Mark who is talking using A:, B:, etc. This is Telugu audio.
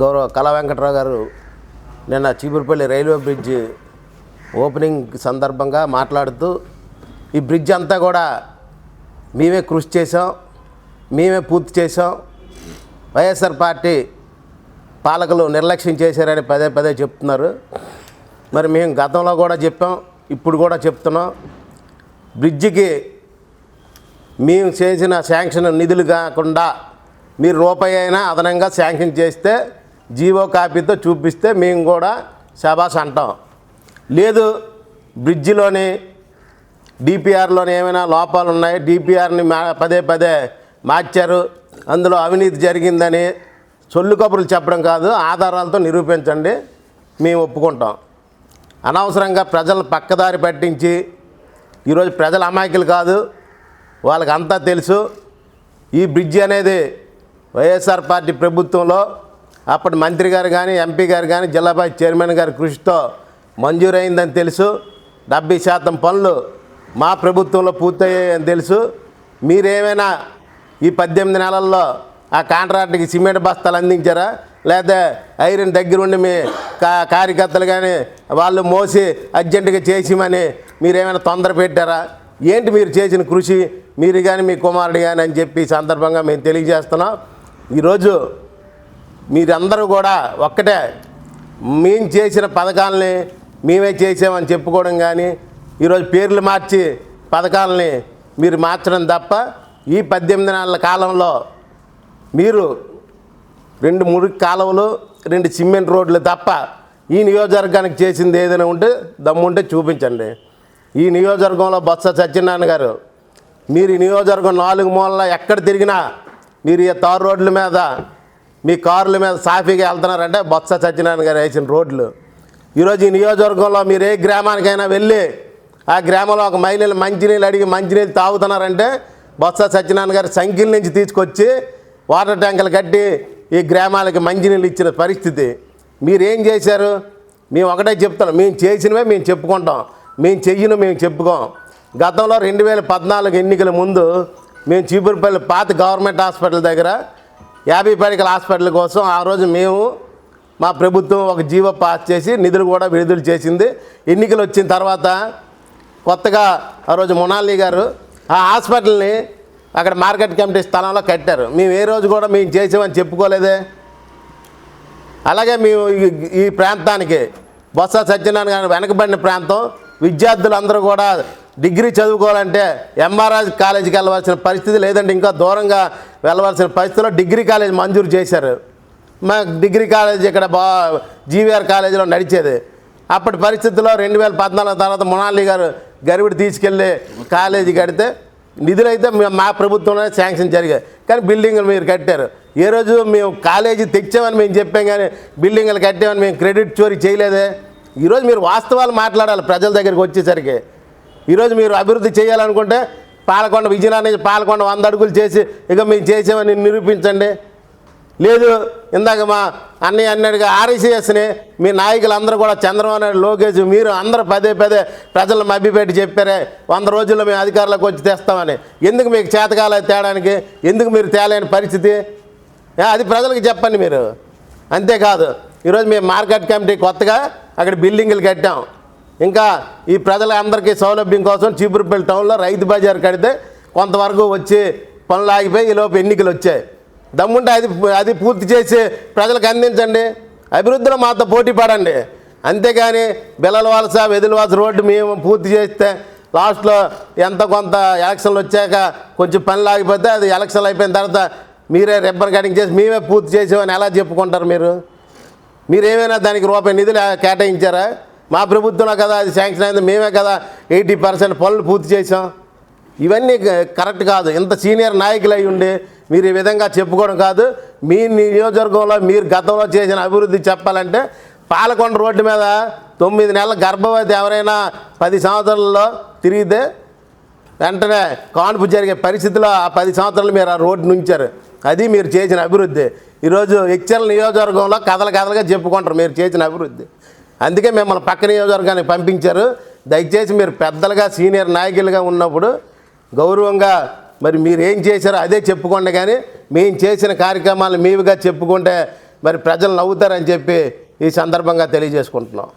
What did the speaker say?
A: గౌరవ కళా వెంకట్రావు గారు నిన్న చీపురుపల్లి రైల్వే బ్రిడ్జ్ ఓపెనింగ్ సందర్భంగా మాట్లాడుతూ ఈ బ్రిడ్జ్ అంతా కూడా మేమే కృషి చేసాం మేమే పూర్తి చేసాం వైఎస్ఆర్ పార్టీ పాలకులు నిర్లక్ష్యం చేశారని పదే పదే చెప్తున్నారు. మరి మేము గతంలో కూడా చెప్పాం ఇప్పుడు కూడా చెప్తున్నాం. బ్రిడ్జికి మేము చేసిన శాంక్షన్ నిధులు కాకుండా మీరు రూపాయి అయినా అదనంగా శాంక్షన్ చేస్తే జీవో కాపీతో చూపిస్తే మేము కూడా శాబాస్ అంటాం. లేదు బ్రిడ్జిలోని డిపిఆర్లోని ఏమైనా లోపాలు ఉన్నాయి? డిపిఆర్ని మా పదే పదే మార్చారు. అందులో అవినీతి జరిగిందని సొల్లు కబుర్లు చెప్పడం కాదు ఆధారాలతో నిరూపించండి. మేము ఒప్పుకుంటాం. అనవసరంగా ప్రజలను పక్కదారి పట్టించి ఈరోజు ప్రజల అమాయకులు కాదు వాళ్ళకి అంతా తెలుసు. ఈ బ్రిడ్జి అనేది వైఎస్ఆర్ పార్టీ ప్రభుత్వంలో అప్పటి మంత్రి గారు కానీ ఎంపీ గారు కానీ జిల్లా చైర్మన్ గారి కృషితో మంజూరైందని తెలుసు. డెబ్బై శాతం పనులు మా ప్రభుత్వంలో పూర్తయ్యాయని తెలుసు. మీరేమైనా ఈ పద్దెనిమిది నెలల్లో ఆ కాంట్రాక్ట్కి సిమెంట్ బస్తాలు అందించారా? లేదా ఐరన్ దగ్గర ఉండి మీ కా కార్యకర్తలు కానీ వాళ్ళు మోసి అర్జెంటుగా చేసిమని మీరేమైనా తొందర పెట్టారా? ఏంటి మీరు చేసిన కృషి? మీరు కానీ మీ కుమారుడు కానీ అని చెప్పి సందర్భంగా మేము తెలియజేస్తున్నాం. ఈరోజు మీరందరూ కూడా ఒక్కటే మేము చేసిన పథకాలని మేమే చేసామని చెప్పుకోవడం కానీ ఈరోజు పేర్లు మార్చి పథకాలని మీరు మార్చడం తప్ప ఈ పద్దెనిమిది నెలల కాలంలో మీరు రెండు మురికి కాలువలు రెండు సిమెంట్ రోడ్లు తప్ప ఈ నియోజకవర్గానికి చేసింది ఏదైనా ఉంటే దమ్ముంటే చూపించండి. ఈ నియోజకవర్గంలో బొత్స సత్యనారాయణ గారు మీరు ఈ నియోజకవర్గం నాలుగు మూలల ఎక్కడ తిరిగినా మీరు ఈ తారు రోడ్ల మీద మీ కార్ల మీద సాఫీగా వెళ్తున్నారంటే బొత్స సత్యనారాయణ గారు వేసిన రోడ్లు. ఈరోజు ఈ నియోజకవర్గంలో మీరు ఏ గ్రామానికైనా వెళ్ళి ఆ గ్రామంలో ఒక మహిళలు మంచినీళ్ళు అడిగి మంచినీళ్ళు తాగుతున్నారంటే బొత్స సత్యనారాయణ గారు సంఖ్యల నుంచి తీసుకొచ్చి వాటర్ ట్యాంకులు కట్టి ఈ గ్రామాలకి మంచినీళ్ళు ఇచ్చిన పరిస్థితి. మీరేం చేశారు? మేము ఒకటే చెప్తాం మేము చేసినవే మేము చెప్పుకుంటాం. మేము చెయ్యను మేము చెప్పుకోం. గతంలో రెండు వేల పద్నాలుగు ఎన్నికల ముందు మేము చీపురుపల్లి పాత గవర్నమెంట్ హాస్పిటల్ దగ్గర యాభై పడికల హాస్పిటల్ కోసం ఆ రోజు మేము మా ప్రభుత్వం ఒక జీవో పాస్ చేసి నిధులు కూడా విడుదల చేసింది. ఎన్నికలు వచ్చిన తర్వాత కొత్తగా ఆ రోజు మొనాలి గారు ఆ హాస్పిటల్ని అక్కడ మార్కెట్ కమిటీ స్థలంలో కట్టారు. మేము ఏ రోజు కూడా మేము చేసామని చెప్పుకోలేదే. అలాగే మేము ఈ- ప్రాంతానికి బొత్స సత్యనారాయణ గారు వెనకబడిన ప్రాంతం. విద్యార్థులందరూ కూడా డిగ్రీ చదువుకోవాలంటే ఎంఆర్ఆర్ కాలేజీకి వెళ్ళవలసిన పరిస్థితి లేదంటే ఇంకా దూరంగా వెళ్ళవలసిన పరిస్థితిలో డిగ్రీ కాలేజ్ మంజూరు చేశారు. మా డిగ్రీ కాలేజ్ ఇక్కడ బా జీవీఆర్ కాలేజీలో నడిచేది. అప్పటి పరిస్థితుల్లో రెండు వేల పద్నాలుగు తర్వాత మొనాలి గారు గరివిడి తీసుకెళ్ళి కాలేజీ కడితే నిధులైతే మా ప్రభుత్వంలోనే శాంక్షన్ జరిగాయి. కానీ బిల్డింగ్లు మీరు కట్టారు. ఏ రోజు మేము కాలేజీ తెచ్చామని మేము చెప్పాం కానీ బిల్డింగ్లు కట్టామని మేము క్రెడిట్ చోరీ చేయలేదే. ఈరోజు మీరు వాస్తవాలు మాట్లాడాలి ప్రజల దగ్గరికి వచ్చేసరికి. ఈరోజు మీరు అభివృద్ధి చేయాలనుకుంటే పాలకొండ విజయనగరం పాలకొండ వంద అడుగులు చేసి ఇక మేము చేసామని నిరూపించండి. లేదు ఇందాక మా అన్నయ్య అన్నట్టుగా ఆర్ఎస్ఎస్ని మీ నాయకులందరూ కూడా చంద్రబాబు నాయుడు లోకేష్ మీరు అందరూ పదే పదే ప్రజలను మభ్యపెట్టి చెప్పారే వంద రోజుల్లో మేము అధికారంలోకి వచ్చి తెస్తామని. ఎందుకు మీకు చేతకాల తేడానికి? ఎందుకు మీరు తేలేని పరిస్థితి? అది ప్రజలకు చెప్పండి మీరు. అంతేకాదు ఈరోజు మేము మార్కెట్ కమిటీ కొత్తగా అక్కడ బిల్డింగులు కట్టాం. ఇంకా ఈ ప్రజలందరికీ సౌలభ్యం కోసం చీపురుపల్లి టౌన్లో రైతు బజార్ కడితే కొంతవరకు వచ్చి పనులు ఆగిపోయి ఈలోపు ఎన్నికలు వచ్చాయి. దమ్ముంటే అది అది పూర్తి చేసి ప్రజలకు అందించండి. అభివృద్ధిలో మాతో పోటీ పడండి. అంతేగాని బెల్లల వలస వెదుల వలస రోడ్డు మేము పూర్తి చేస్తే లాస్ట్లో ఎంత కొంత ఎలక్షన్లు వచ్చాక కొంచెం పనులు ఆగిపోతే అది ఎలక్షన్లు అయిపోయిన తర్వాత మీరే రిబ్బన్ కటింగ్ చేసి మేమే పూర్తి చేసామని ఎలా చెప్పుకుంటారు మీరు? మీరేమైనా దానికి రూపాయి నిధులు కేటాయించారా? మా ప్రభుత్వం కదా అది శాంక్షన్ అయింది మేమే కదా ఎయిటీ పర్సెంట్ పనులు పూర్తి చేసాం ఇవన్నీ క- కరెక్ట్ కాదు. ఇంత సీనియర్ నాయకులు అయి ఉండి మీరు ఈ విధంగా చెప్పుకోవడం కాదు. మీ నియోజకవర్గంలో మీరు గతంలో చేసిన అభివృద్ధి చెప్పాలంటే పాలకొండ రోడ్డు మీద తొమ్మిది నెలల గర్భవతి ఎవరైనా పది సంవత్సరాల్లో తిరిగితే వెంటనే కాన్పు జరిగే పరిస్థితిలో ఆ పది సంవత్సరాలు మీరు ఆ రోడ్డు నుంచారు. అది మీరు చేసిన అభివృద్ధి. ఈరోజు హెచ్ఎల్ నియోజకవర్గంలో కథలు కథలుగా చెప్పుకుంటారు మీరు చేసిన అభివృద్ధి. అందుకే మిమ్మల్ని పక్క నియోజకవర్గానికి పంపించారు. దయచేసి మీరు పెద్దలుగా సీనియర్ నాయకులుగా ఉన్నప్పుడు గౌరవంగా మరి మీరు ఏం చేశారో అదే చెప్పుకోండి కానీ మేము చేసిన కార్యక్రమాలు మీవిగా చెప్పుకుంటే మరి ప్రజలు నవ్వుతారని చెప్పి ఈ సందర్భంగా తెలియజేసుకుంటున్నాం.